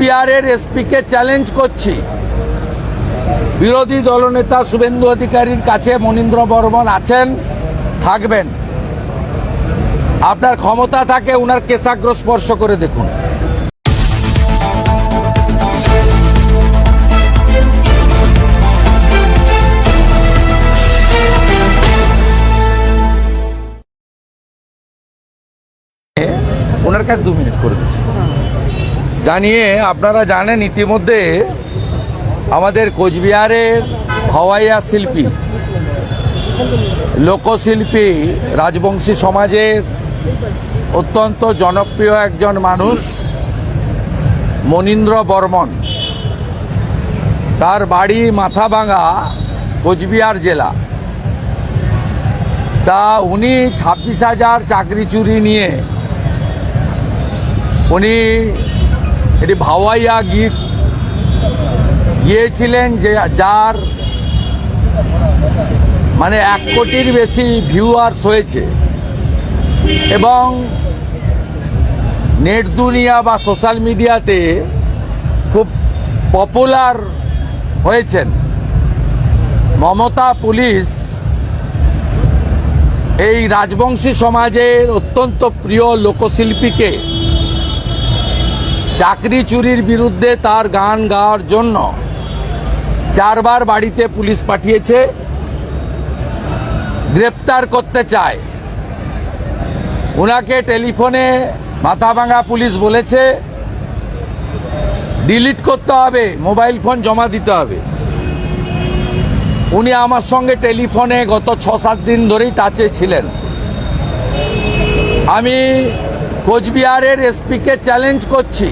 কোচবিহারের এসপিকে চ্যালেঞ্জ করছি। বিরোধী দলনেতা শুভেন্দু অধিকারীর কাছে মনীন্দ্র বর্মন আছেন থাকবেন। আপনার ক্ষমতা থাকে উনার কেশাগ্র স্পর্শ করে দেখুন। ওনার কাছে দু মিনিট করে দিচ্ছি। জানিয়ে আপনারা জানেন ইতিমধ্যে আমাদের কোচবিহারের ভাওয়াইয়া শিল্পী, লোকশিল্পী, রাজবংশী সমাজের অত্যন্ত জনপ্রিয় একজন মানুষ মনীন্দ্র বর্মন। তার বাড়ি মাথাভাঙা কোচবিহার জেলা। তা উনি ছাব্বিশ হাজার চাকরি চুরি নিয়ে উনি এটি ভাওয়াইয়া গীত। গিয়েছিলেন যে যার মানে এক কোটির বেশি ভিউয়ার্স হয়েছে। এবং নেট দুনিয়া বা সোশ্যাল মিডিয়াতে খুব পপুলার হয়েছেন। মমতা পুলিশ এই রাজবংশী সমাজের অত্যন্ত প্রিয় লোকশিল্পীকে চাকরি চুরির বিরুদ্ধে তার গান গাওয়ার জন্য চারবার বাড়িতে পুলিশ পাঠিয়েছে, গ্রেপ্তার করতে চায়। ওনাকে টেলিফোনে মাথাভাঙা পুলিশ বলেছে, ডিলিট করতে হবে, মোবাইল ফোন জমা দিতে হবে। উনি আমার সঙ্গে টেলিফোনে গত ছ সাত দিন ধরেই টাচে ছিলেন। আমি কোচবিহারের এসপিকে চ্যালেঞ্জ করছি।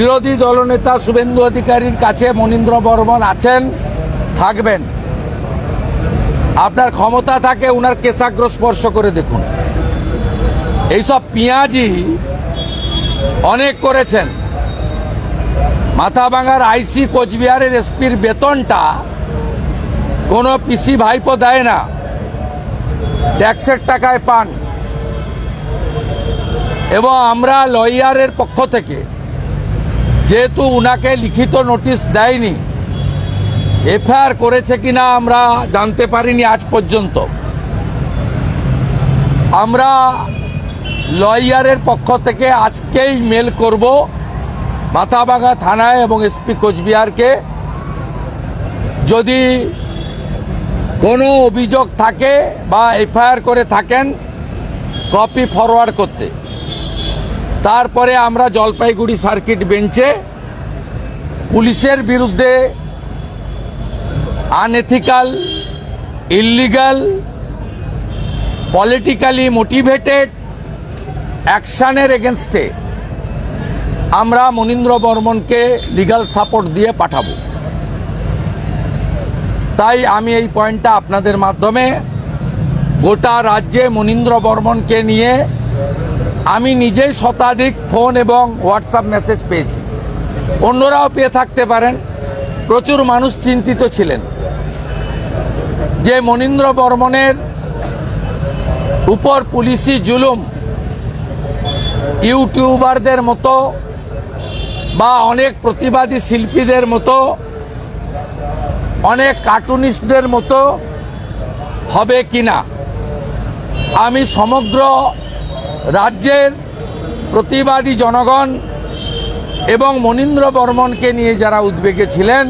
বিরোধী দলনেতা শুভেন্দু অধিকারীর কাছে মনীন্দ্র বর্মন আছেন, থাকবেন। আপনার ক্ষমতা থাকে, উনার কেশাগ্র স্পর্শ করে দেখুন। এইসব পিঁয়াজি অনেক করেছেন। মাথাভাঙার আইসি কোচবিহারের এসপির বেতনটা কোনো পিসি ভাইপো দেয় না। ট্যাক্সের টাকায় পান। এবং আমরা লয়ারের পক্ষ থেকে যেহেতু উনাকে লিখিত নোটিশ দেয়নি, এফআইআর করেছে কিনা আমরা জানতে পারিনি আজ পর্যন্ত। আমরা লয়ারের পক্ষ থেকে আজকেই মেল করব মাথাভাঙা থানায় এবং এসপি কোচবিহারকে। যদি কোনো অভিযোগ থাকে বা এফআইআর করে থাকেন, কপি ফরওয়ার্ড করতে। তারপরে আমরা জলপাইগুড়ি সার্কিট বেঞ্চে পুলিশের বিরুদ্ধে আনএথিক্যাল ইল্লিগাল পলিটিক্যালি মোটিভেটেড অ্যাকশানের এগেনস্টে আমরা মনীন্দ্র বর্মনকে লিগাল সাপোর্ট দিয়ে পাঠাবো। তাই আমি এই পয়েন্টটা আপনাদের মাধ্যমে গোটা রাজ্যে মনীন্দ্র বর্মনকে নিয়ে আমি নিজেই শতাধিক ফোন এবং হোয়াটসঅ্যাপ মেসেজ পেয়েছি। অন্যরাও পেয়ে থাকতে পারেন। প্রচুর মানুষ চিন্তিত ছিলেন। যে মনীন্দ্র বর্মনের উপর পুলিশি জুলুম ইউটিউবারদের মতো বা অনেক প্রতিবাদী শিল্পীদের মতো, অনেক কার্টুনিস্টদের মতো হবে কিনা, আমি সমগ্র রাজ্যের প্রতিবাদী জনগণ এবং মনীন্দ্র বর্মনকে নিয়ে যারা উদ্বেগে ছিলেন,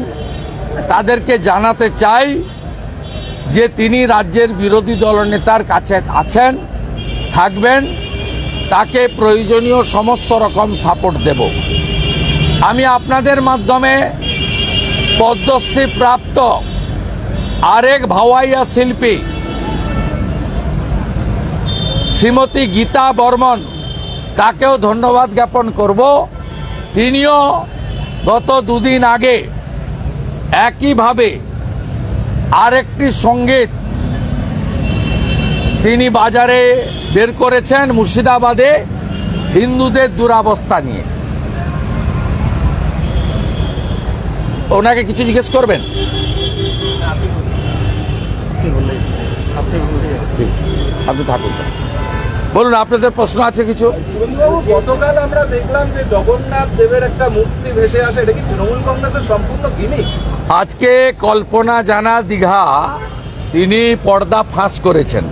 তাদেরকে জানাতে চাই যে তিনি রাজ্যের বিরোধী দলনেতার কাছে আছেন, থাকবেন, তাকে প্রয়োজনীয় সমস্ত রকম সাপোর্ট দেব। আমি আপনাদের মাধ্যমে পদ্মশ্রী প্রাপ্ত আরেক ভাওয়াইয়া শিল্পী শ্রীমতী গীতা বর্মন তাকেও ধন্যবাদ জ্ঞাপন করব। তিনিও গত দুদিন আগে একইভাবে আরেকটি সংগীত তিনি বাজারে বের করেছেন মুর্শিদাবাদে হিন্দুদের দুরাবস্থা নিয়ে। ওনাকে কিছু জিজ্ঞেস করবেন? আপনি থাকুন। বলুন আপনাদের প্রশ্ন আছে কিছু? গতকাল আমরা দেখলাম যে জগন্নাথ দেবের একটা মূর্তি ভেসে আসে। এটা কি তৃণমূল কংগ্রেসের সম্পূর্ণ গিমিক? আজকে কল্পনা জানা দীঘা তিনি পর্দা ফাঁস করেছেন।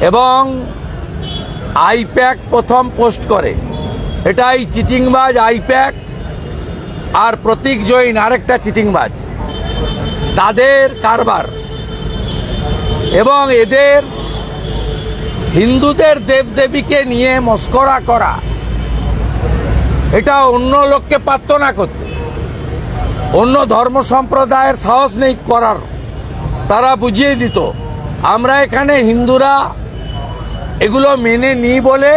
এবং আইপ্যাক প্রথম পোস্ট করে। এটাই চিটিংবাজ আইপ্যাক আর প্রতীক জৈন আরেকটা চিটিংবাজ। তাদের কারবার। এবং এদের হিন্দুদের দেবদেবীকে নিয়ে মস্করা করা। এটা অন্য লোককে পারত না করতে। অন্য ধর্ম সম্প্রদায়ের সাহস নেই করার। তারা বুঝিয়ে দিত, আমরা এখানে হিন্দুরা এগুলো মেনে নিই বলে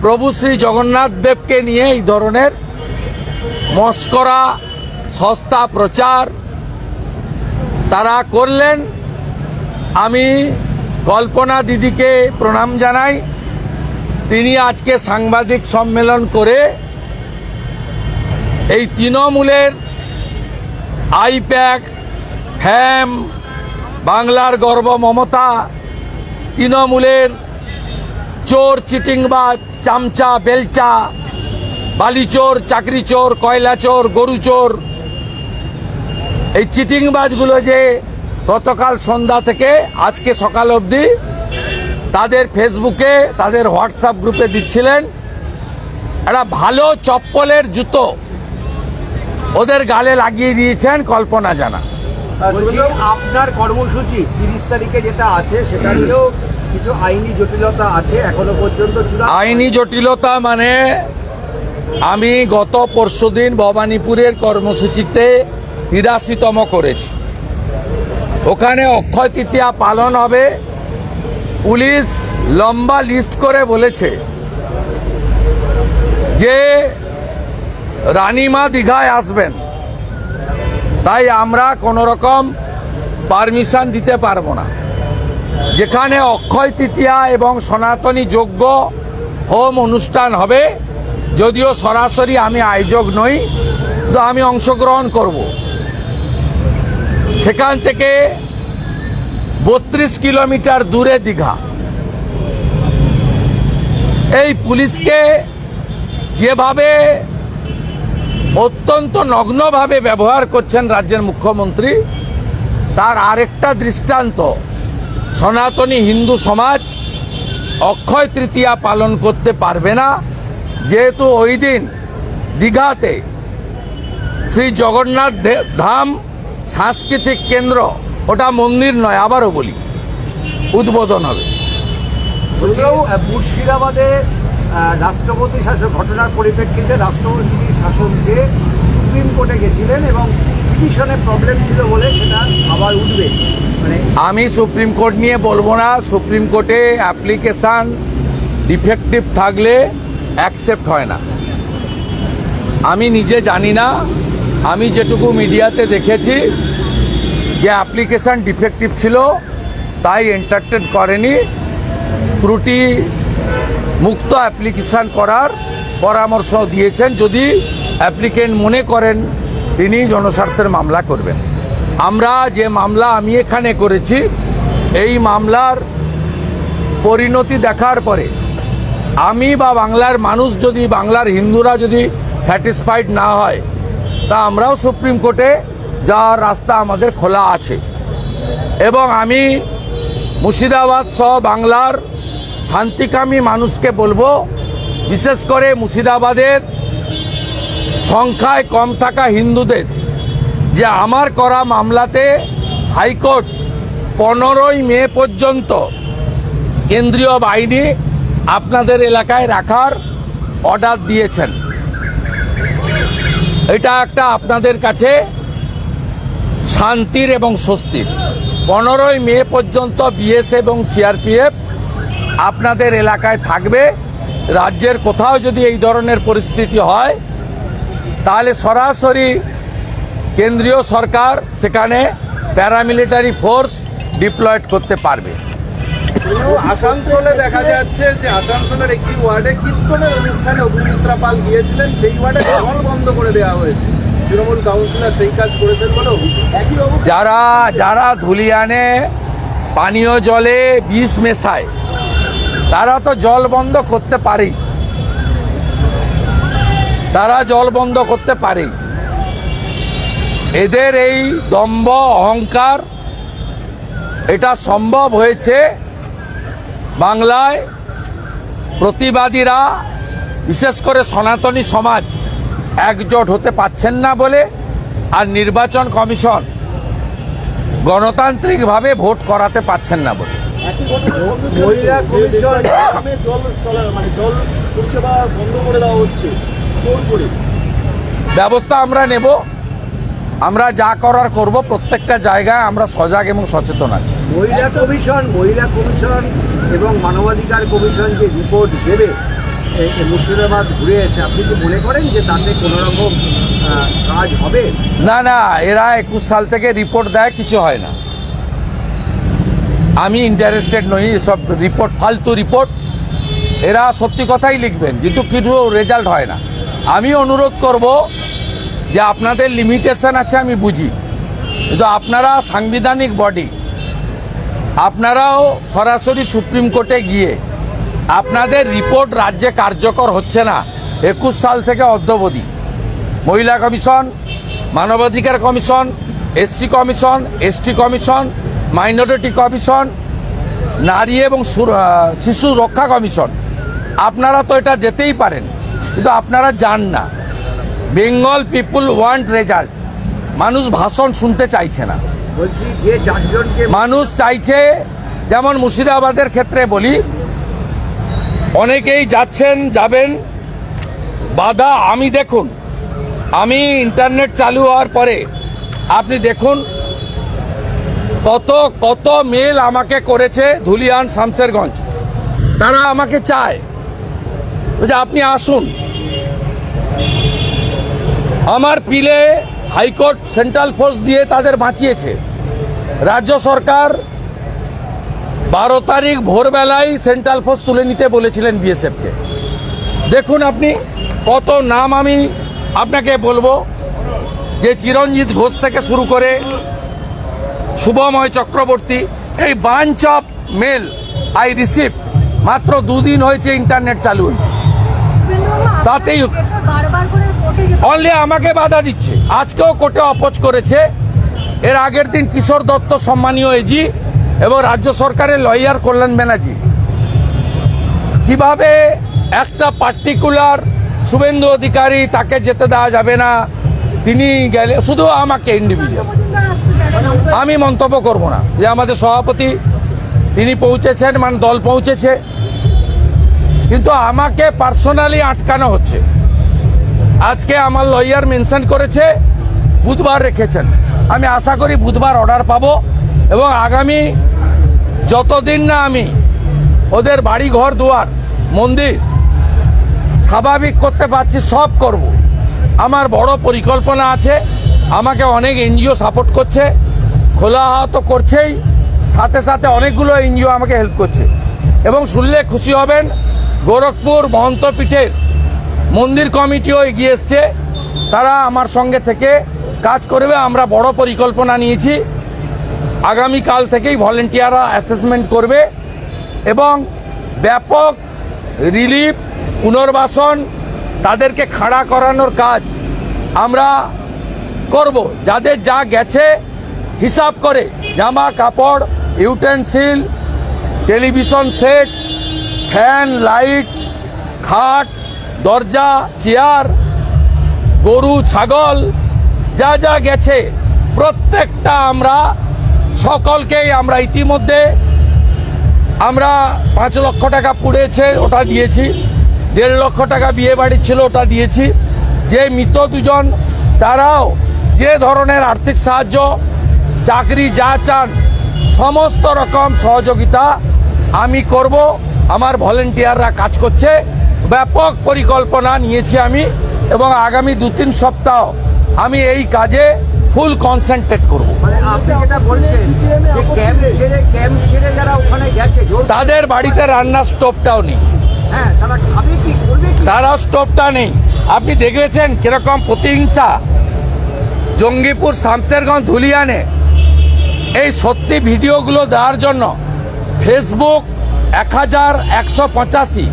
প্রভু শ্রী জগন্নাথ দেবকে নিয়ে এই ধরনের মস্করা, সস্তা প্রচার তারা করলেন। আমি কল্পনা দিদিকে প্রণাম জানাই। তিনি আজকে সাংবাদিক সম্মেলন করে এই তৃণমূলের আইপ্যাক, হ্যাম, বাংলার গর্ব মমতা, তৃণমূলের চোর, চিটিংবাজ, চামচা, বেলচা, বালিচোর চাকরি চোর কয়লা চোর গরু চোর এই চিটিংবাজগুলো যে গতকাল সন্ধ্যা থেকে আজকে সকাল অবধি তাদের ফেসবুকে তাদের হোয়াটসঅ্যাপ গ্রুপে দিচ্ছিলেন একটা ভালো চপ্পলের জুতো। ওদের গালে লাগিয়ে দিয়েছেন কল্পনা জানা। আপনার কর্মসূচি তিরিশ তারিখে যেটা আছে সেটা নিয়েও কিছু আইনি জটিলতা আছে এখনও পর্যন্ত আইনি জটিলতা মানে আমি গত পরশুদিন ভবানীপুরের কর্মসূচিতে তিরাশিতম করেছি। ওখানে অক্ষয় তৃতীয়া পালন হবে। পুলিশ লম্বা লিস্ট করে বলেছে যে রানীমা দীঘায় আসবেন। তাই আমরা কোনো রকম পারমিশন দিতে পারব না। যেখানে অক্ষয় তৃতীয়া এবং সনাতনী যজ্ঞ হোম অনুষ্ঠান হবে, যদিও সরাসরি আমি আয়োজক নই, তো আমি অংশগ্রহণ করব। সেখান থেকে বত্রিশ কিলোমিটার দূরে দীঘা। এই পুলিশকে যেভাবে অত্যন্ত নগ্নভাবে ব্যবহার করছেন রাজ্যের মুখ্যমন্ত্রী, তার আরেকটা দৃষ্টান্ত, সনাতনী হিন্দু সমাজ অক্ষয় তৃতীয়া পালন করতে পারবে না। যেহেতু ওই দিন দীঘাতে শ্রী জগন্নাথ ধাম সাংস্কৃতিক কেন্দ্র ওটা মন্দির নয় আবারও বলি উদ্বোধন হবে। মুর্শিদাবাদে রাষ্ট্রপতি শাসক ঘটনার পরিপ্রেক্ষিতে রাষ্ট্রপতি শাসক যে সুপ্রিম কোর্টে গেছিলেন এবং পিটিশনে প্রবলেম ছিল বলে সেটা আবার উঠবে। মানে আমি সুপ্রিম কোর্ট নিয়ে বলব না সুপ্রিম কোর্টে অ্যাপ্লিকেশান ডিফেক্টিভ থাকলে অ্যাকসেপ্ট হয় না। আমি নিজে জানি না আমি যেটুকু মিডিয়াতে দেখেছি যে অ্যাপ্লিকেশান ডিফেক্টিভ ছিল, তাই এন্টারটেন করেনি। ত্রুটি মুক্ত অ্যাপ্লিকেশান করার পরামর্শ দিয়েছেন। যদি অ্যাপ্লিকেন্ট মনে করেন, তিনি জনস্বার্থের মামলা করবেন। আমরা যে মামলা আমি এখানে করেছি, এই মামলার পরিণতি দেখার পরে আমি বা বাংলার মানুষ যদি, বাংলার হিন্দুরা যদি স্যাটিসফাইড না হয় তা আমরাও সুপ্রিম কোর্টে যাওয়ার রাস্তা আমাদের খোলা আছে। এবং আমি মুর্শিদাবাদ সহ বাংলার শান্তিকামী মানুষকে বলব, বিশেষ করে মুর্শিদাবাদের সংখ্যায় কম থাকা হিন্দুদের, যে আমার করা মামলাতে হাইকোর্ট পনেরোই মে পর্যন্ত কেন্দ্রীয় বাহিনী আপনাদের এলাকায় রাখার অর্ডার দিয়েছেন। এটা একটা আপনাদের কাছে শান্তির এবং স্বস্তির। পনেরোই মে পর্যন্ত বিএস এবং সিআরপিএফ আপনাদের এলাকায় থাকবে। রাজ্যের কোথাও যদি এই ধরনের পরিস্থিতি হয়, তাহলে সরাসরি কেন্দ্রীয় সরকার সেখানে প্যারামিলিটারি ফোর্স ডিপ্লয়েড করতে পারবে। আসানসোলে দেখা যাচ্ছে যে আসানসোলের একটি ওয়ার্ডে কীর্তনের অনুষ্ঠানে অগ্নিমিত্রা পাল গিয়েছিলেন। সেই ওয়ার্ডে জল বন্ধ করে দেওয়া হয়েছে। তৃণমূল কাউন্সিলর সেই কাজ করেছেন বলে যারা যারা ধুলিয়ানে পানীয় জলে বিষ মেশায় তারা তো জল বন্ধ করতে পারেই। তারা জল বন্ধ করতে পারে এদের এই দম্ভ অহংকার এটা সম্ভব হয়েছে বাংলায় প্রতিবাদীরা বিশেষ করে সনাতনী সমাজ একজোট হতে পাচ্ছেন না বলে আর নির্বাচন কমিশন গণতান্ত্রিকভাবে ভোট করাতে পাচ্ছেন না বলে। মানে ব্যবস্থা আমরা নেব। আমরা যা করার করব প্রত্যেকটা জায়গায় আমরা সজাগ এবং সচেতন আছি। মহিলা কমিশন মহিলা কমিশন এবং মানবাধিকার কমিশন যে রিপোর্ট দেবে মুর্শিদাবাদ ঘুরে এসে আপনি কি মনে করেন যে তাতে কোনো রকম কাজ হবে? না না এরা একুশ সাল থেকে রিপোর্ট দেয় কিছু হয় না। আমি ইন্টারেস্টেড নই এসব রিপোর্ট ফালতু রিপোর্ট এরা সত্যি কথাই লিখবেন কিন্তু কিছু রেজাল্ট হয় না। আমি অনুরোধ করব যে আপনাদের লিমিটেশন আছে, আমি বুঝি। কিন্তু আপনারা সাংবিধানিক বডি আপনারাও সরাসরি সুপ্রিম কোর্টে গিয়ে আপনাদের রিপোর্ট রাজ্যে কার্যকর হচ্ছে না, একুশ সাল থেকে অদ্যবধি। মহিলা কমিশন, মানবাধিকার commission SC commission ST commission minority commission, নারী এবং শিশু রক্ষা কমিশন। আপনারা তো এটা যেতেই পারেন, কিন্তু আপনারা যান না। Bengal people want result. মানুষ ভাষণ শুনতে চাইছে না। মানুষ চাইছে যেমন মুর্শিদাবাদের ক্ষেত্রে বলি অনেকেই যাচ্ছেন যাবেন। বাধা আমি দেখুন আমি ইন্টারনেট চালু হওয়ার পরে আপনি দেখুন কত কত মেল আমাকে করেছে ধুলিয়ান শামসেরগঞ্জ। তারা আমাকে চায়। যে আপনি আসুন। আমার পিলে হাইকোর্ট সেন্ট্রাল ফোর্স দিয়ে তাদের বাঁচিয়েছে। রাজ্য সরকার বারো তারিখ ভোরবেলায় সেন্ট্রাল ফোর্স তুলে নিতে বলেছিলেন বিএসএফকে। দেখুন আপনি কত নাম আমি আপনাকে বলব যে চিরঞ্জিত ঘোষ থেকে শুরু করে শুভময় চক্রবর্তী এই bunch of mail I receive মাত্র দুদিন হয়েছে ইন্টারনেট চালু হয়েছে। তাতেই বারবার করে কোর্টে যেতে অনলি আমাকে বাধা দিচ্ছে। আজকেও কোর্টে অপোজ করেছে। এর আগের দিন কিশোর দত্ত সম্মানীয় এজি এবং রাজ্য সরকারের লয়ার কল্যাণ ব্যানার্জি। কীভাবে একটা পার্টিকুলার শুভেন্দু অধিকারী তাকে যেতে দেওয়া যাবে না, তিনি গেলে শুধু আমাকে ইন্ডিভিজুয়াল আমি মন্তব্য করব না। যে আমাদের সভাপতি, তিনি পৌঁছেছেন মানে দল পৌঁছেছে। কিন্তু আমাকে পার্সোনালি আটকানো হচ্ছে। আজকে আমার লয়ার মেনশন করেছে, বুধবার রেখেছেন। আমি আশা করি বুধবার অর্ডার পাবো এবং আগামী যতদিন না আমি ওদের বাড়ি ঘর দুয়ার, মন্দির স্বাভাবিক করতে পারছি, সব করব। আমার বড় পরিকল্পনা আছে, আমাকে অনেক এনজিও সাপোর্ট করছে, খোলা তো করছেই, সাথে সাথে অনেকগুলো এনজিও আমাকে হেল্প করছে। এবং শুনলে খুশি হবেন, গোরখপুর মহন্ত পীঠের মন্দির কমিটিও এগিয়ে এসছে। তারা আমার সঙ্গে থেকে কাজ করবে, আমরা বড় পরিকল্পনা নিয়েছি। আগামীকাল থেকেই ভলেন্টিয়াররা অ্যাসেসমেন্ট করবে এবং ব্যাপক রিলিফ পুনর্বাসন তাদেরকে খাড়া করানোর কাজ আমরা করব। যাদের যা গেছে, হিসাব করে। জামা কাপড় utensil television set fan light খাট দরজা, চেয়ার, গরু, ছাগল, যা যা গেছে, প্রত্যেকটা আমরা সকলকেই আমরা ইতিমধ্যে আমরা পাঁচ লক্ষ টাকা পুড়েছে, ওটা দিয়েছি। দেড় লক্ষ টাকা বিয়ে বাড়ির ছিল, ওটা দিয়েছি। যে মৃত দুজন, তারাও যে ধরনের আর্থিক সাহায্য, চাকরি যা চান, সমস্ত রকম সহযোগিতা আমি করব। আমার ভলেন্টিয়াররা কাজ করছে। ব্যাপক পরিকল্পনা নিয়েছি আমি এবং আগামী দু তিন সপ্তাহ আমি এই কাজে ফুল কনসেন্ট্রেট করব। মানে তাদের বাড়িতে রান্নার স্টোভটাও নেই। হ্যাঁ তারা স্টোভটা নেই। আপনি দেখেছেন কীরকম প্রতিহিংসা? জঙ্গিপুর শামসেরগঞ্জ ধুলিয়ানে। এই সত্যি ভিডিওগুলো দেওয়ার জন্য ফেসবুক এক হাজার একশো পঁচাশি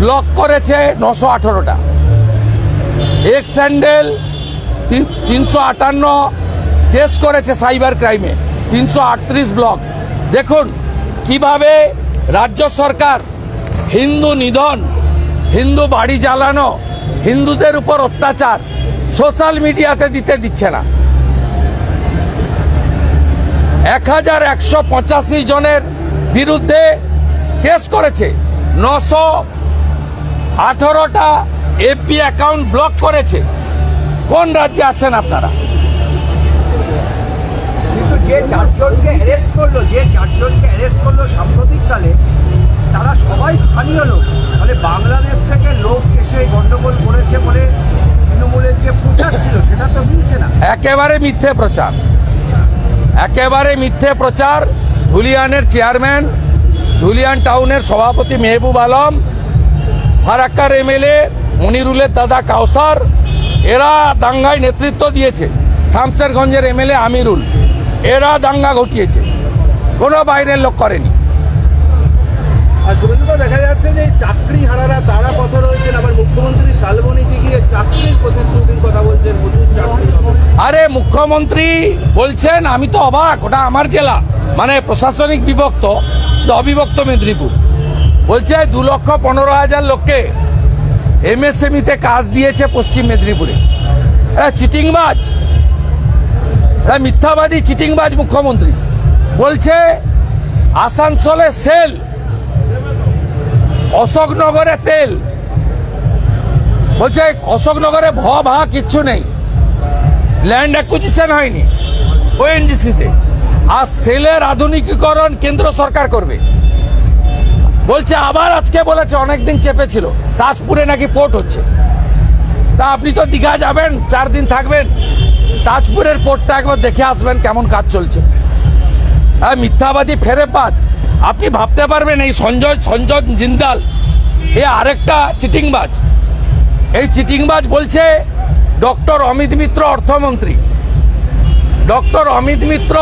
ব্লক করেছে নশো আঠেরোটা। এক স্যান্ডেল তিনশো আটান্ন, কেস করেছে সাইবার ক্রাইমে, তিনশো আটত্রিশ ব্লক। দেখুন, কীভাবে রাজ্য সরকার হিন্দু নিধন, হিন্দু বাড়ি জ্বালানো, হিন্দুদের উপর অত্যাচার সোশ্যাল মিডিয়াতে দিতে দিচ্ছে না। এক হাজার একশো পঁচাশি জনের বিরুদ্ধে কেস করেছে নশো আঠারোটা এপি অ্যাকাউন্ট ব্লক করেছে। কোন রাজ্যে আছেন আপনারা? কিন্তু যে চারজনকে অ্যারেস্ট করল যে চারজনকে অ্যারেস্ট করল সাম্প্রতিককালে তারা সবাই স্থানীয় লোক। মানে বাংলাদেশ থেকে লোক এসে গন্ডগোল করেছে বলে তৃণমূলের যে প্রচার ছিল সেটা তো মিলছে না। একেবারে মিথ্যে প্রচার। একেবারে মিথ্যে প্রচার। ধুলিয়ানের চেয়ারম্যান ধুলিয়ান টাউনের সভাপতি মেহবুব আলম ফারাক্কার এমএলএ মনিরুলের দাদা কাউসার এরা দাঙ্গায় নেতৃত্ব দিয়েছে। শামসেরগঞ্জের এমএলএ আমিরুল এরা দাঙ্গা ঘটিয়েছে। কোনো বাইরের লোক করেনি। আর দেখা যাচ্ছে যে চাকরি হারারা তারা পথ রয়েছেন। আবার মুখ্যমন্ত্রী গিয়ে চাকরির প্রতিশ্রুতির কথা বলছেন? প্রচুর চাকরি আরে মুখ্যমন্ত্রী বলছেন আমি তো অবাক ওটা আমার জেলা। মানে প্রশাসনিক বিভক্ত অবিভক্ত মেদিনীপুর। বলছে দু লক্ষ পনেরো হাজার লোককে এমএসএমইতে কাজ দিয়েছে পশ্চিম মেদিনীপুরে। এরা চিটিংবাজ। এরা মিথ্যাবাদী, চিটিংবাজ মুখ্যমন্ত্রী। বলছে আসানসোলে সেল, অশোকনগরে তেল। বলছে অশোকনগরে ভ ভা কিচ্ছু নেই। ল্যান্ড অ্যাকুইজিশন হয়নি। ওএনজিসিতে আর সেলের আধুনিকীকরণ কেন্দ্র সরকার করবে। বলছে, আবার আজকে বলেছে, অনেকদিন চেপেছিল তাজপুরে নাকি পোর্ট হচ্ছে। তা আপনি তো দীঘা যাবেন, চার দিন থাকবেন। তাজপুরের পোর্টটা একবার দেখে আসবেন কেমন কাজ চলছে। হ্যাঁ মিথ্যাবাদী ফেরে পাঁচ আপনি ভাবতে পারবেন এই সঞ্জয় সঞ্জয় জিন্দাল, এ আরেকটা চিটিংবাজ। এই চিটিংবাজ বলছে, ডক্টর অমিত মিত্র অর্থমন্ত্রী। ডক্টর অমিত মিত্র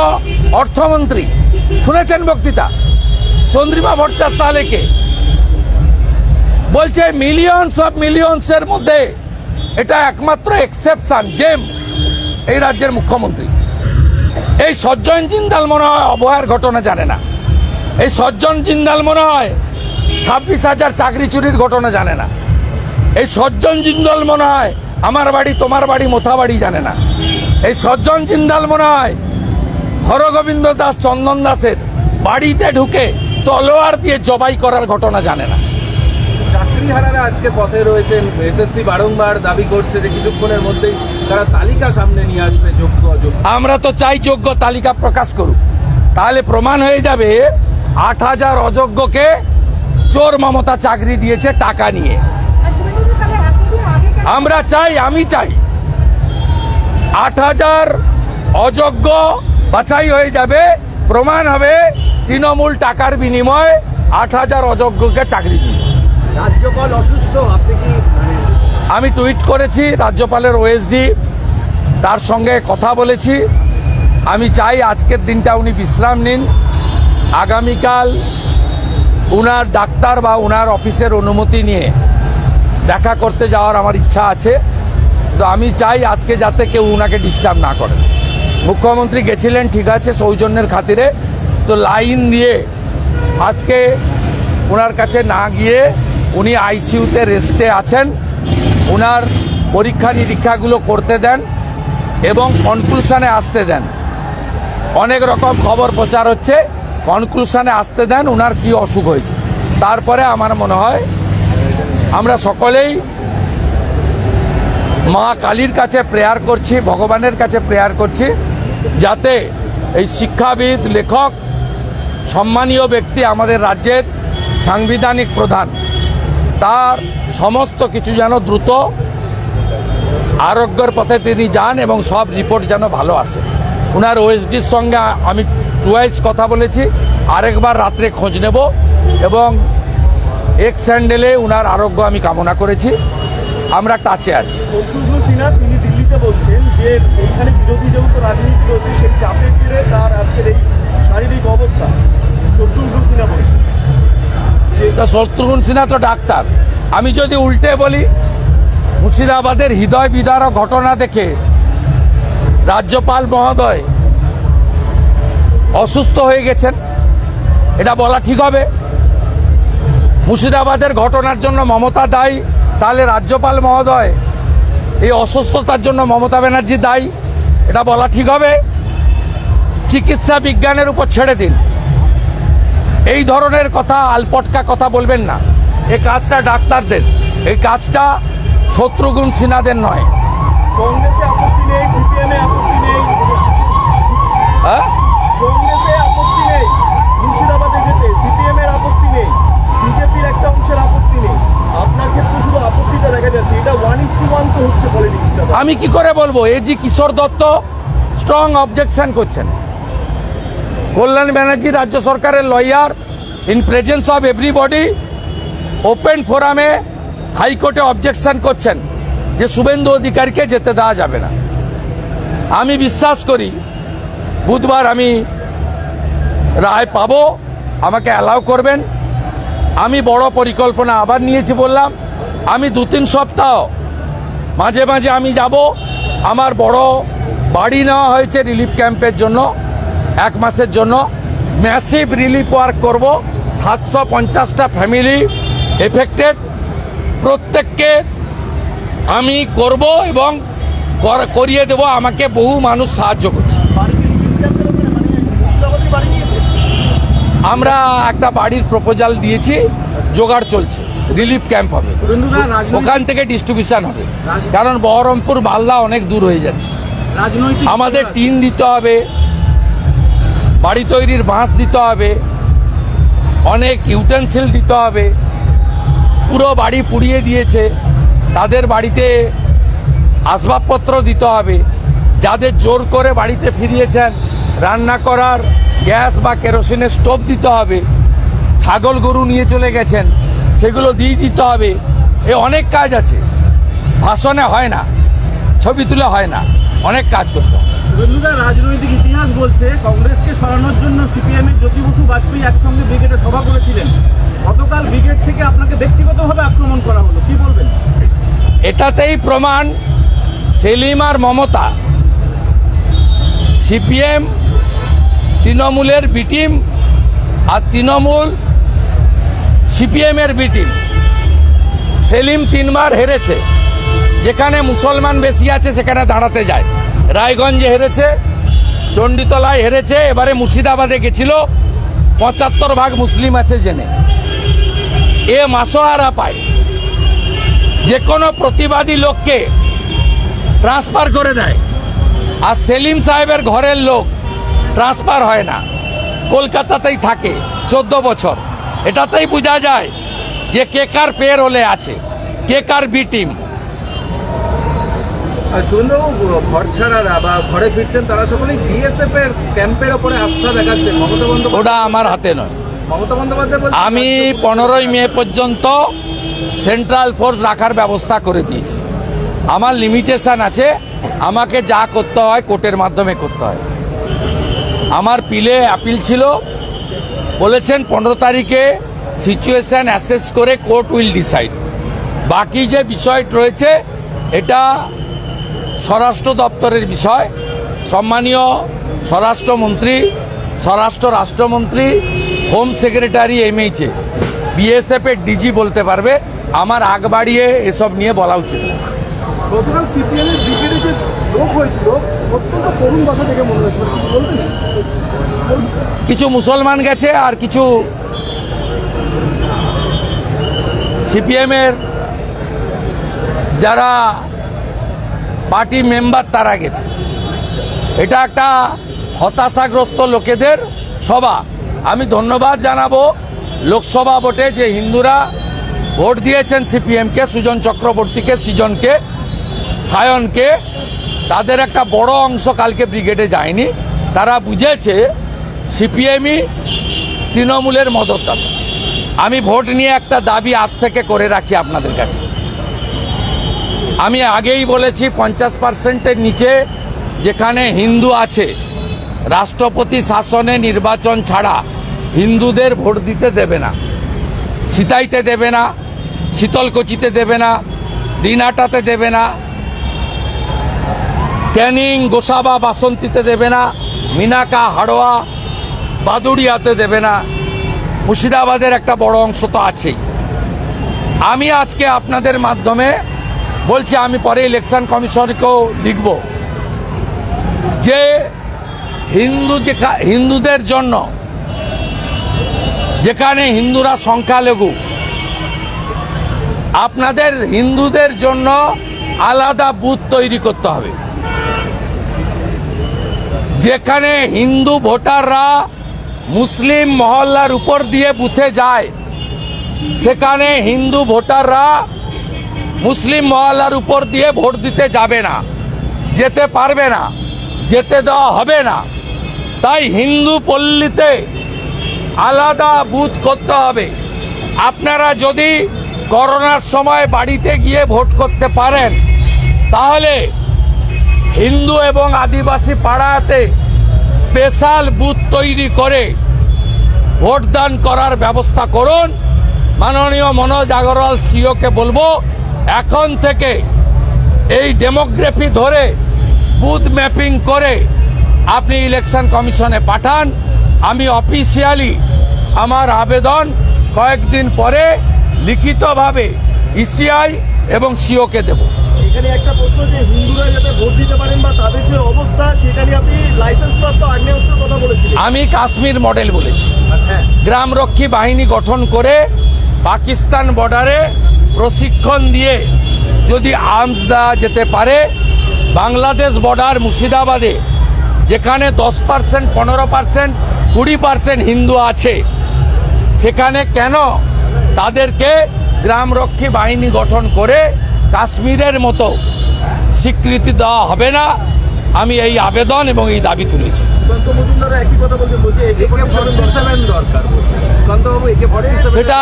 অর্থমন্ত্রী। শুনেছেন বক্তৃতা? চন্দ্রিমা ভট্টাচার্য তাহলে বলছে মিলিয়নস অফ মিলিয়নসের মধ্যে এটা একমাত্র এক্সেপশন জেম এই রাজ্যের মুখ্যমন্ত্রী। এই সজ্জন জিন্দাল মনে হয় অবহার ঘটনা জানে না। এই সজ্জন জিন্দাল মনে হয় ছাব্বিশ হাজার চাকরি চুরির ঘটনা জানে না। এই সজ্জন জিন্দাল মনে হয় আমার বাড়ি, তোমার বাড়ি, মোথা বাড়ি জানে না। এই সজ্জন জিন্দাল মনে হয় হরগোবিন্দ দাস চন্দন দাসের বাড়িতে ঢুকে তলোয়ার দিয়ে জবাই করার ঘটনা জানে না। চাকরি হারারা আজকে পথে রয়েছেন। এসএসসি বারংবার দাবি করছে যে কিছুক্ষণের মধ্যেই তারা তালিকা সামনে নিয়ে আসবে যোগ্য অযোগ্য। আমরা তো চাই যোগ্য তালিকা প্রকাশ করুক। তাহলে প্রমাণ হয়ে যাবে আট হাজার অযোগ্যকে চোর মমতা চাকরি দিয়েছে টাকা নিয়ে। আমরা চাই আমি চাই। আট হাজার অযোগ্য বাছাই হয়ে যাবে প্রমাণ হবে তৃণমূল টাকার বিনিময়ে আট হাজার অযোগ্যকে চাকরি দিয়েছে। রাজ্যপাল অসুস্থ আপনি কি আমি টুইট করেছি রাজ্যপালের ওএসডি তার সঙ্গে কথা বলেছি। আমি চাই আজকের দিনটা উনি বিশ্রাম নিন। আগামীকাল উনার ডাক্তার বা উনার অফিসের অনুমতি নিয়ে দেখা করতে যাওয়ার আমার ইচ্ছা আছে। তো আমি চাই আজকে যাতে কেউ উনাকে ডিস্টার্ব না করে। মুখ্যমন্ত্রী গেছিলেন, ঠিক আছে, সৌজন্যের খাতিরে। তো লাইন দিয়ে আজকে ওনার কাছে না গিয়ে উনি আইসিইউতে রেস্টে আছেন। ওনার পরীক্ষা নিরীক্ষাগুলো করতে দেন এবং কনক্লুশনে আসতে দেন। অনেক রকম খবর প্রচার হচ্ছে, কনক্লুশনে আসতে দেন ওনার কি অসুখ হয়েছে। তারপরে আমার মনে হয় আমরা সকলেই মা কালীর কাছে প্রেয়ার করছি, ভগবানের কাছে প্রেয়ার করছি। যাতে এই শিক্ষাবিদ, লেখক, সম্মানীয় ব্যক্তি আমাদের রাজ্যের সাংবিধানিক প্রধান। তার সমস্ত কিছু যেন দ্রুত আরোগ্যের পথে তিনি যান এবং সব রিপোর্ট যেন ভালো আসে। ওনার ওএসডির সঙ্গে আমি টুয়াইস কথা বলেছি, আরেকবার রাত্রে খোঁজ নেব এবং এক স্যান্ডেলে ওনার আরোগ্য আমি কামনা করেছি। আমরা টাচে আছি। দিল্লিতে বলছেন যে এখানে বিরোধী যেহেতু রাজনীতি করছে সেই চাপের ফিরে তার আজকের এই শারীরিক অবস্থা। শত্রুঘ্ন সিনহা বলছেন শত্রুঘ্ন সিনহা তো ডাক্তার। আমি যদি উল্টে বলি, মুর্শিদাবাদের হৃদয় বিদারক ঘটনা দেখে রাজ্যপাল মহোদয় অসুস্থ হয়ে গেছেন। এটা বলা ঠিক হবে। মুর্শিদাবাদের ঘটনার জন্য মমতা দায়ী, তাহলে রাজ্যপাল মহোদয় এই অসুস্থতার জন্য মমতা ব্যানার্জি দায়ী। এটা বলা ঠিক হবে। চিকিৎসা বিজ্ঞানের উপর ছেড়ে দিন। এই ধরনের কথা আলপটকা কথা বলবেন না। এই কাজটা ডাক্তারদের। এই কাজটা শত্রুঘ্ন সিনহাদের নয়। কংগ্রেসে আপত্তি নেই সিপিএমে আপত্তি নেই। হ্যাঁ কংগ্রেসে আপত্তি নেই মুর্শিদাবাদে যেতে সিপিএম এর আপত্তি নেই বিজেপির একটা অংশের আপত্তি নেই আপনার ক্ষেত্রে শুধু আপত্তিটা দেখা যাচ্ছে এটা ওয়ান ইস টু ওয়ান তো হচ্ছে পলিটিক্সটা আমি কি করে বলব? A G Kishore Datta strong objection করছেন। কল্যাণ ব্যানার্জি রাজ্য সরকারের lawyer in presence of everybody open ফোরামে হাইকোর্টে অবজেকশন করছেন যে শুভেন্দু অধিকারীকে যেতে দেওয়া যাবে না। আমি বিশ্বাস করি, বুধবার আমি রায় পাবো, আমাকে অ্যালাউ করবেন। আমি বড় পরিকল্পনা আবার নিয়েছি বললাম, আমি দু তিন সপ্তাহ মাঝে মাঝে আমি যাব। আমার বড় বাড়ি নেওয়া হয়েছে রিলিফ ক্যাম্পের জন্য, এক মাসের জন্য। ম্যাসিভ রিলিফ ওয়ার্ক করব। সাতশো পঞ্চাশটা ফ্যামিলি এফেক্টেড। প্রত্যেককে আমি করব এবং কর- করিয়ে দেব। আমাকে বহু মানুষ সাহায্য করছে। আমরা একটা বাড়ির প্রপোজাল দিয়েছি, জোগাড় চলছে। রিলিফ ক্যাম্প হবে। ওখান থেকে ডিস্ট্রিবিউশন হবে। কারণ বহরমপুর মালদা অনেক দূর হয়ে যাচ্ছে। আমাদের টিন দিতে হবে বাড়ি তৈরির বাঁশ দিতে হবে অনেক ইউটেন্সিল দিতে হবে পুরো বাড়ি পুড়িয়ে দিয়েছে। তাদের বাড়িতে আসবাবপত্র দিতে হবে। যাদের জোর করে বাড়িতে ফিরিয়েছেন রান্না করার গ্যাস বা কেরোসিনের স্টোভ দিতে হবে। ছাগল গরু নিয়ে চলে গেছেন। সেগুলো দিয়ে দিতে হবে। এ অনেক কাজ আছে। ভাষণে হয় না। ছবি তুলে হয় না। অনেক কাজ করতে হয়। সুরেন্দ্রদা রাজনৈতিক ইতিহাস বলছে কংগ্রেসকে সরানোর জন্য সিপিএম এর জ্যোতি বসু বাজপেয়ী একসঙ্গে ব্রিগেডে সভা করেছিলেন। গতকাল ব্রিগেড থেকে আপনাকে ব্যক্তিগতভাবে আক্রমণ করা হলো। কি বলবেন? এটাতেই প্রমাণ সেলিম আর মমতা। সিপিএম তৃণমূলের বিটিম আর তৃণমূল সিপিএমের বিটিম সেলিম তিনবার হেরেছে। যেখানে মুসলমান বেশি আছে, সেখানে দাঁড়াতে যায়। রায়গঞ্জে হেরেছে, চণ্ডীতলায় হেরেছে, এবারে মুর্শিদাবাদে গেছিল। পঁচাত্তর ভাগ মুসলিম আছে জেনে। এ মাসোহারা পায়। যে কোনো প্রতিবাদী লোককে ট্রান্সফার করে দেয়। আর সেলিম সাহেবের ঘরের লোক ট্রান্সফার হয় না। কলকাতাতেই থাকে, চোদ্দ বছর। এটাতেই বোঝা যায় যে কে কার পের হলে আছে কে কার বি টিম ঘর ছাড়ারা বা ঘরে ফিরছেন তারা সকলেই বিএসএফ এর ক্যাম্পের ওপরে আস্থা দেখাচ্ছেন মমতা বন্দ্যোপাধ্যায় ওটা আমার হাতে নয়। মমতা বন্দ্যোপাধ্যায় আমি পনেরোই মে পর্যন্ত সেন্ট্রাল ফোর্স রাখার ব্যবস্থা করে দিয়েছি। আমার লিমিটেশন আছে আমাকে যা করতে হয় কোর্টের মাধ্যমে করতে হয়। আমার পিলে অ্যাপিল ছিল বলেছেন পনেরো তারিখে সিচুয়েশান অ্যাসেস করে কোর্ট উইল ডিসাইড বাকি যে বিষয় রয়েছে, এটা স্বরাষ্ট্র দপ্তরের বিষয়। সম্মানীয় স্বরাষ্ট্রমন্ত্রী, স্বরাষ্ট্র রাষ্ট্রমন্ত্রী হোম সেক্রেটারি এমএইচে বিএসএফ এর ডিজি বলতে পারবে, আমার আগ বাড়িয়ে এসব নিয়ে বলা উচিত সিপিএম এর যে লোক হয়েছিল কিছু মুসলমান গেছে আর কিছু সিপিএমের যারা পার্টি মেম্বার, তারা গেছে। এটা একটা হতাশাগ্রস্ত লোকেদের সভা। আমি ধন্যবাদ জানাব লোকসভা ভোটে যে হিন্দুরা ভোট দিয়েছেন সিপিএমকে, সুজন চক্রবর্তীকে, সৃজনকে, সায়নকে। তাদের একটা বড় অংশ কালকে ব্রিগেডে যায়নি। তারা বুঝেছে সিপিএমই তৃণমূলের মদতদাতা। আমি ভোট নিয়ে একটা দাবি আজ থেকে করে রাখি আপনাদের কাছে। আমি আগেই বলেছি, পঞ্চাশ পার্সেন্টের নিচে যেখানে হিন্দু আছে, রাষ্ট্রপতি শাসনে নির্বাচন ছাড়া হিন্দুদের ভোট দিতে দেবে না। সিতাইতে দেবে না, শীতলকুচিতে দেবে না, দিনাটাতে দেবে না ক্যানিং গোসাবা বাসন্তীতে দেবে না, মিনাকা হাড়োয়া বাদুড়িয়াতে দেবে না। মুর্শিদাবাদের একটা বড় অংশ তো আছেই। আমি আজকে আপনাদের মাধ্যমে বলছি, আমি পরে ইলেকশন কমিশনকেও লিখব যে হিন্দু যেখা- হিন্দুদের জন্য যেখানে হিন্দুরা সংখ্যালঘু, আপনাদের হিন্দুদের জন্য আলাদা বুথ তৈরি করতে হবে। যেখানে হিন্দু ভোটাররা মুসলিম মহল্লার উপর দিয়ে বুথে যায়, সেখানে হিন্দু ভোটাররা মুসলিম মহল্লার উপর দিয়ে ভোট দিতে যাবে না, যেতে পারবে না, যেতে দেওয়া হবে না। তাই হিন্দু পল্লীতে আলাদা বুথ করতে হবে। আপনারা যদি করোনার সময় বাড়িতে গিয়ে ভোট করতে পারেন, তাহলে হিন্দু এবং আদিবাসী পাড়াতে স্পেশাল বুথ তৈরি করে ভোটদান করার ব্যবস্থা করুন। মাননীয় মনোজ আগরওয়াল সিওকে বলব, এখন থেকে এই ডেমোগ্রাফি ধরে বুথ ম্যাপিং করে আপনি ইলেকশন কমিশনে পাঠান। আমি অফিসিয়ালি আমার আবেদন কয়েকদিন পরে লিখিতভাবে ইসিআই এবং সিওকে দেবো। এখানে একটা প্রশ্ন যে হিন্দুরা যাতে ভোট দিতে পারেন বা তাদের যে অবস্থা সেটা নিয়ে আপনি লাইসেন্স প্রাপ্ত আগ্নেয়াস্ত্রের কথা বলেছিলেন। আমি কাশ্মীর মডেল বলেছি। হ্যাঁ গ্রামরক্ষী বাহিনী গঠন করে পাকিস্তান বর্ডারে প্রশিক্ষণ দিয়ে যদি আর্মস দেওয়া যেতে পারে বাংলাদেশ বর্ডার মুর্শিদাবাদে যেখানে দশ পার্সেন্ট পনেরো পার্সেন্ট কুড়ি পার্সেন্ট হিন্দু আছে সেখানে কেন তাদেরকে গ্রামরক্ষী বাহিনী গঠন করে কাশ্মীরের মতো স্বীকৃতি দেওয়া হবে না। আমি এই আবেদন এবং এই দাবি তুলেছি। সেটা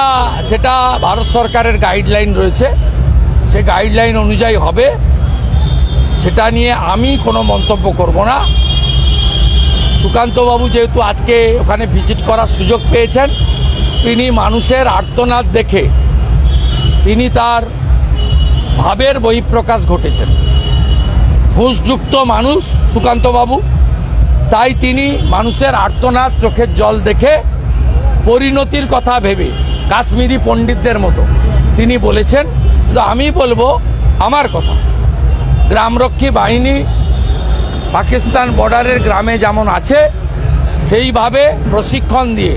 সেটা ভারত সরকারের গাইডলাইন রয়েছে। সে গাইডলাইন অনুযায়ী হবে। সেটা নিয়ে আমি কোনো মন্তব্য করব না। সুকান্তবাবু যেহেতু আজকে ওখানে ভিজিট করার সুযোগ পেয়েছেন তিনি মানুষের আর্তনাদ দেখে তিনি তার ভাবের বহিঃপ্রকাশ ঘটেছেন। ঘুষযুক্ত মানুষ সুকান্তবাবু, তাই তিনি মানুষের আর্তনাদ চোখের জল দেখে পরিণতির কথা ভেবে কাশ্মীরি পণ্ডিতদের মতো তিনি বলেছেন তো আমি বলব আমার কথা। গ্রামরক্ষী বাহিনী পাকিস্তান বর্ডারের গ্রামে যেমন আছে, সেইভাবে প্রশিক্ষণ দিয়ে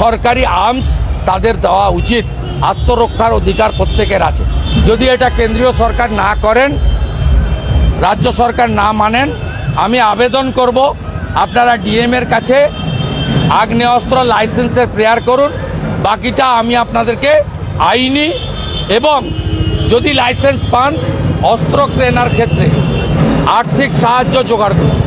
সরকারি আর্মস তাদের দেওয়া উচিত আত্মরক্ষার অধিকার প্রত্যেকের আছে। যদি এটা কেন্দ্রীয় সরকার না করেন, রাজ্য সরকার না মানেন, আমি আবেদন করব, আপনারা ডিএম এর কাছে আগ্নেয়াস্ত্র লাইসেন্সের প্রেয়ার করুন, বাকিটা আমি আপনাদেরকে আইনি এবং যদি লাইসেন্স পান, অস্ত্র কেনার ক্ষেত্রে আর্থিক সাহায্য জোগাড় করুন।